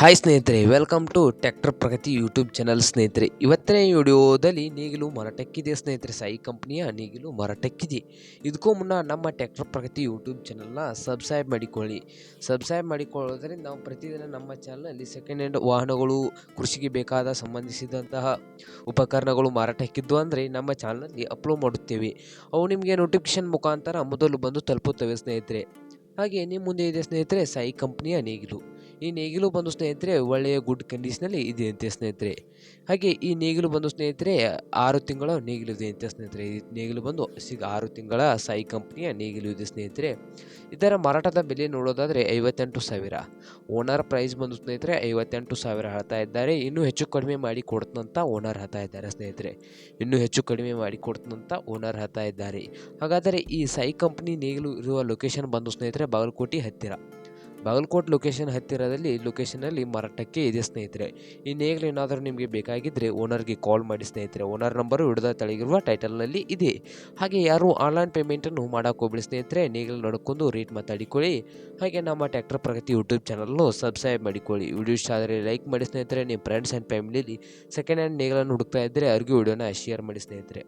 Hi ಸ್ನೇಹಿತರೆ welcome to tractor Pragati YouTube channel ಸ್ನೇಹಿತರೆ. ಇವತ್ತಿನ ವಿಡಿಯೋದಲ್ಲಿ ನೇಗಿಲು ಮರಟಕ್ಕಿದೆ ಸ್ನೇಹಿತರೆ. ಸಾಯಿ ಕಂಪ್ನಿಯ ನೇಗಿಲು ಮರಟಕ್ಕಿದೆ. ಇದಕ್ಕೂ ಮುನ್ನ ನಮ್ಮ ಟ್ಯಾಕ್ಟರ್ ಪ್ರಗತಿ ಯೂಟ್ಯೂಬ್ ಚಾನಲ್ನ ಸಬ್ಸ್ಕ್ರೈಬ್ ಮಾಡಿಕೊಳ್ಳಿ. ಸಬ್ಸ್ಕ್ರೈಬ್ ಮಾಡಿಕೊಳ್ಳೋದ್ರಿಂದ ನಾವು ಪ್ರತಿದಿನ ನಮ್ಮ ಚಾನಲ್ನಲ್ಲಿ ಸೆಕೆಂಡ್ ಹ್ಯಾಂಡ್ ವಾಹನಗಳು, ಕೃಷಿಗೆ ಬೇಕಾದ ಸಂಬಂಧಿಸಿದಂತಹ ಉಪಕರಣಗಳು ಮಾರಾಟಕ್ಕಿದ್ದು ಅಂದರೆ ನಮ್ಮ ಚಾನಲ್ನಲ್ಲಿ ಅಪ್ಲೋಡ್ ಮಾಡುತ್ತೇವೆ. ಅವು ನಿಮಗೆ ನೋಟಿಫಿಕೇಶನ್ ಮುಖಾಂತರ ಮೊದಲು ಬಂದು ತಲುಪುತ್ತವೆ ಸ್ನೇಹಿತರೆ. ಹಾಗೆ ನಿಮ್ಮ ಮುಂದೆ ಇದೆ ಸ್ನೇಹಿತರೆ ಸಾಯಿ ಕಂಪ್ನಿಯ ನೇಗಿಲು. ಈ ನೇಗಿಲು ಬಂದು ಸ್ನೇಹಿತರೆ, ಒಳ್ಳೆಯ ಗುಡ್ ಕಂಡೀಷನಲ್ಲಿ ಇದೆ ಅಂತ ಸ್ನೇಹಿತರೆ. ಹಾಗೆ ಈ ನೇಗಿಲು ಬಂದು ಸ್ನೇಹಿತರೆ, ಆರು ತಿಂಗಳ ನೇಗಿಲು ಇದೆ ಅಂತ ಸ್ನೇಹಿತರೆ. ಈ ನೇಗಿಲು ಬಂದು ಸಿಗ ಆರು ತಿಂಗಳ ಸಾಯಿ ಕಂಪ್ನಿಯ ನೇಗಿಲು ಇದೆ ಸ್ನೇಹಿತರೆ. ಇದರ ಮಾರಾಟದ ಬೆಲೆ ನೋಡೋದಾದರೆ ಐವತ್ತೆಂಟು ಸಾವಿರ. ಓನರ್ ಪ್ರೈಸ್ ಬಂದು ಸ್ನೇಹಿತರೆ, ಐವತ್ತೆಂಟು ಸಾವಿರ ಹೇಳ್ತಾ ಇದ್ದಾರೆ. ಇನ್ನೂ ಹೆಚ್ಚು ಕಡಿಮೆ ಮಾಡಿ ಕೊಡ್ತಂತ ಓನರ್ ಹೇಳ್ತಾ ಇದ್ದಾರೆ ಸ್ನೇಹಿತರೆ. ಇನ್ನೂ ಹೆಚ್ಚು ಕಡಿಮೆ ಮಾಡಿ ಕೊಡ್ತಂತ ಓನರ್ ಹೇಳ್ತಾ ಇದ್ದಾರೆ. ಹಾಗಾದರೆ ಈ ಸಾಯಿ ಕಂಪ್ನಿ ನೇಗಿಲು ಇರುವ ಲೊಕೇಶನ್ ಬಂದು ಸ್ನೇಹಿತರೆ, ಬಾಗಲಕೋಟೆ ಹತ್ತಿರ. ಬಾಗಲಕೋಟೆ ಲೊಕೇಶನ್ ಹತ್ತಿರದಲ್ಲಿ ಲೊಕೇಶನಲ್ಲಿ ಮಾರಾಟಕ್ಕೆ ಇದೆ ಸ್ನೇಹಿತರೆ. ಇನ್ನೇಗಲೇ ಏನಾದರೂ ನಿಮಗೆ ಬೇಕಾಗಿದ್ದರೆ ಓನರ್ಗೆ ಕಾಲ್ ಮಾಡಿ ಸ್ನೇಹಿತರೆ. ಓನರ್ ನಂಬರು ಹಿಡಿದ ತಳಗಿರುವ ಟೈಟಲ್ನಲ್ಲಿ ಇದೆ. ಹಾಗೆ ಯಾರು ಆನ್ಲೈನ್ ಪೇಮೆಂಟನ್ನು ಮಾಡೋಕೆ ಹೋಗ್ಬಿಡಿ ಸ್ನೇಹಿತರೆ. ನೀಗಲೇ ನೋಡ್ಕೊಂಡು ರೇಟ್ ಮಾತಾಡಿಕೊಳ್ಳಿ. ಹಾಗೆ ನಮ್ಮ ಟ್ಯಾಕ್ಟರ್ ಪ್ರಗತಿ ಯೂಟ್ಯೂಬ್ ಚಾನಲ್ನು ಸಬ್ಸ್ಕ್ರೈಬ್ ಮಾಡಿಕೊಳ್ಳಿ. ವಿಡಿಯೋ ಇಷ್ಟ ಆದರೆ ಲೈಕ್ ಮಾಡಿ ಸ್ನೇಹಿತರೆ. ನಿಮ್ಮ ಫ್ರೆಂಡ್ಸ್ ಆ್ಯಂಡ್ ಫ್ಯಾಮಿಲಿಯಲ್ಲಿ ಸೆಕೆಂಡ್ ಹ್ಯಾಂಡ್ ನೀಗಲನ್ನು ಹುಡುಕ್ತಾ ಇದ್ದರೆ ಅವ್ರಿಗೂ ವಿಡಿಯೋನ ಶೇರ್ ಮಾಡಿ ಸ್ನೇಹಿತರೆ.